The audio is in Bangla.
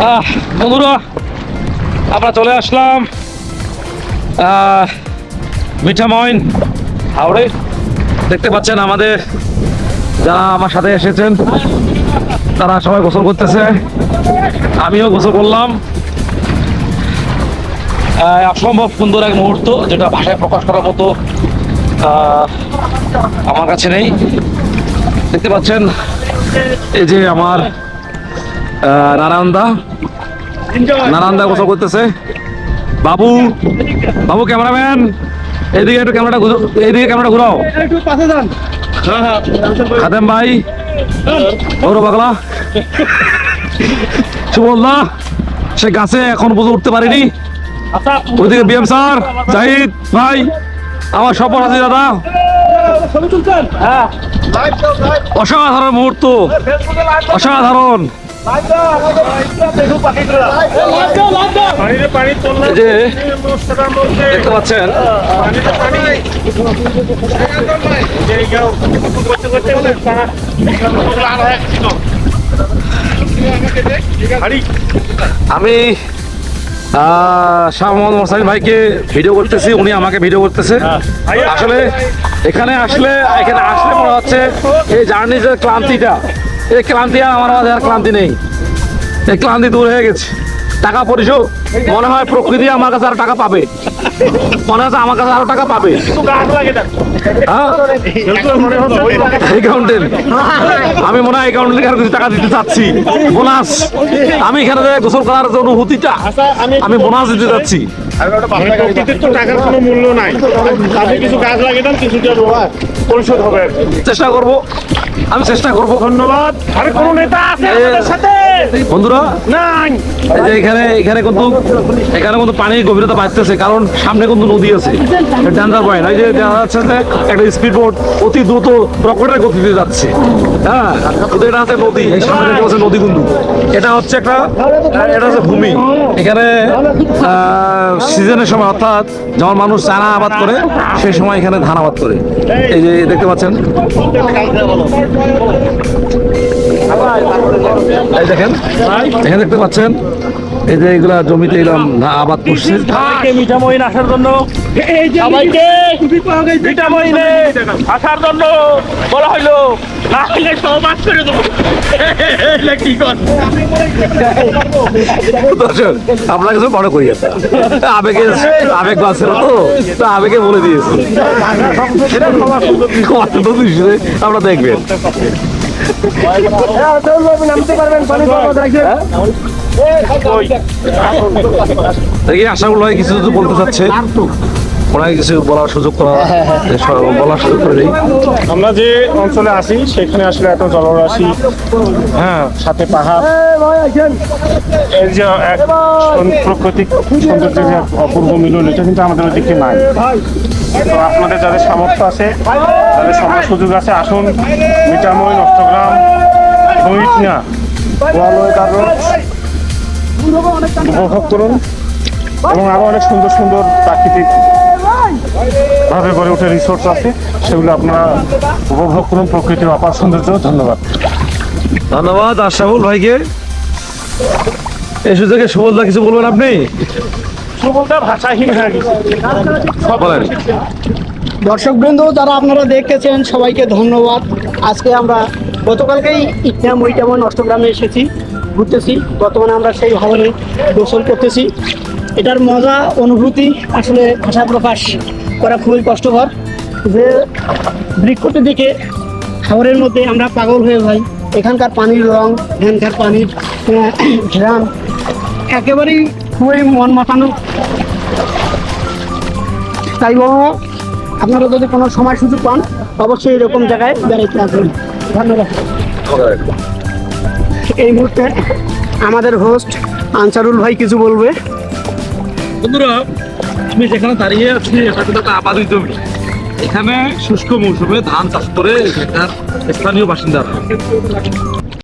বন্ধুরা, আমরা চলে আসলাম মিঠামইন হাওড়ে। দেখতে পাচ্ছেন আমাদের যারা আমার সাথে এসেছেন, তারা সবাই গোসল করতেছে। আমিও গোসল করলাম। অসম্ভব সুন্দর এক মুহূর্ত, যেটা ভাষায় প্রকাশ করার মতো আমার কাছে নেই। দেখতে পাচ্ছেন, এই যে আমার নারায়ণদা। নারায়ণদা গোসল করতেছে। বাবু বাবু, ক্যামেরাম্যান এদিকে একটু ক্যামেরাটা এইদিকে ক্যামেরাটা ঘুরাও। খাদেম ভাই ওরো পাগলা। সুবলদা, সে গাছে এখন বুঝে উঠতে পারিনি। ওইদিকে বিএম স্যার, জাহিদ ভাই, আমার সফল আছে দাদা। অসাধারণ মুহূর্ত, অসাধারণ। আমি শাহ মোহাম্মদ ভাইকে ভিডিও করতেছি, উনি আমাকে ভিডিও করতেছে। আসলে এখানে আসলে এখানে আসলে মনে হচ্ছে এই জার্নির ক্লান্তিটা এই ক্লান্তি আর আমার মাঝে আর ক্লান্তি নেই। এই ক্লান্তি দূর হয়ে গেছে। টাকা পরিশোধ, মনে হয় প্রকৃতি আমার কাছে আরও টাকা পাবে। মনে হচ্ছে আমার কাছে আরও টাকা পাবে। অ্যাকাউন্টেন্ট আমি মনে হয় অ্যাকাউন্টেন্ট কাছে কিছু টাকা দিতে চাচ্ছি। বোনাস। আমি এখানে যে গোসল করার যে অনুভূতিটা, আমি বোনাস দিতে চাচ্ছি। চেষ্টা করব। আমি চেষ্টা করব ধন্যবাদ। আর কোন নেতা আছে সাথে? বন্ধুরা নাই। এই যে এখানে এখানে কিন্তু এখানে কিন্তু পানির গভীরতা বাড়তেছে কারণ সামনে কিন্তু নদী আছে। ডেঞ্জার পয়েন্ট এই যে দেখা যাচ্ছে যে একটা স্পিড বোট অতি দ্রুত রকেটের গতিতে যাচ্ছে। হ্যাঁ এটা নদী। সামনে নদী কিন্তু। এটা হচ্ছে একটা এটা হচ্ছে ভূমি। এখানে সিজনের সময় অর্থাৎ যখন মানুষ চানা আবাদ করে, সেই সময় এখানে ধান আবাদ করে। এই যে, দেখতে পাচ্ছেন? এই দেখেন, এখানে দেখতে পাচ্ছেন? এই যে এগুলা জমিতে এরকম আবাদ করছে। মিঠামইন আসার জন্য। সবাইকে মিঠামইনে আসার জন্য বলা হইল না সব করে দেবো। কিছু মনে করি আবেগে আবেগ বাঁচছিল তো তো আবেগে বলে দিয়েছি। কত দূষিত আপনারা দেখবেন। দেখি আশাগুলো কিছু যদি বলতে চাচ্ছে। ওনাকে কিছু বলার সুযোগ করা বলার সুযোগ করে দেই। আমরা যে অঞ্চলে আসি সেখানে আসলে এত জলরাশি হ্যাঁ সাথে পাহাড়। এর যে এক প্রাকৃতিক সৌন্দর্যের যে অপূর্ব মিলন, এটা কিন্তু আমাদের ওদিকে নাই। তো আপনাদের যাদের সামর্থ্য আছে, যাদের সময় সুযোগ আছে, আসুন। মিঠামই নষ্টগ্রাম দইটনা গোয়ালয় উপভোগ করুন এবং আরও অনেক সুন্দর সুন্দর প্রাকৃতিক ভাবে গড়ে ওঠে রিসোর্ট আছে। সেগুলো আপনারা উপভোগ করুন। প্রকৃতির অপার সৌন্দর্য। ধন্যবাদ। ধন্যবাদ আশাফুল ভাইকে। এই সুযোগে সুবলদা কিছু বলবেন আপনি? সুবলদা ভাষাহীন হয়ে গেছে। দর্শকবৃন্দ যারা আপনারা দেখতেছেন সবাইকে ধন্যবাদ। আজকে আমরা গতকালকেই ইটনা মইটামন অষ্টগ্রামে এসেছি ঘুরতেছি। বর্তমানে আমরা সেই ভবনে গোসল করতেছি। এটার মজা, অনুভূতি, আসলে ভাষা প্রকাশ করা খুবই কষ্টকর। যে বৃক্ষটি দিকে শহরের মধ্যে আমরা পাগল হয়ে যাই। এখানকার পানির রং, এখানকার পানির ঘ্রাণ, একেবারেই খুবই মন মাতানো। তাই বলব, আপনারা যদি কোনো সময় সুযোগ পান, অবশ্যই এরকম জায়গায় বেড়াইতে আসবেন। ধন্যবাদ। এই মুহূর্তে আমাদের হোস্ট আনসারুল ভাই কিছু বলবে। বন্ধুরা, আমি যেখানে দাঁড়িয়ে আছি, এটা কিন্তু একটা আবাদি জমি। এখানে শুষ্ক মৌসুমে ধান চাষ করে এখানকার স্থানীয় বাসিন্দারা।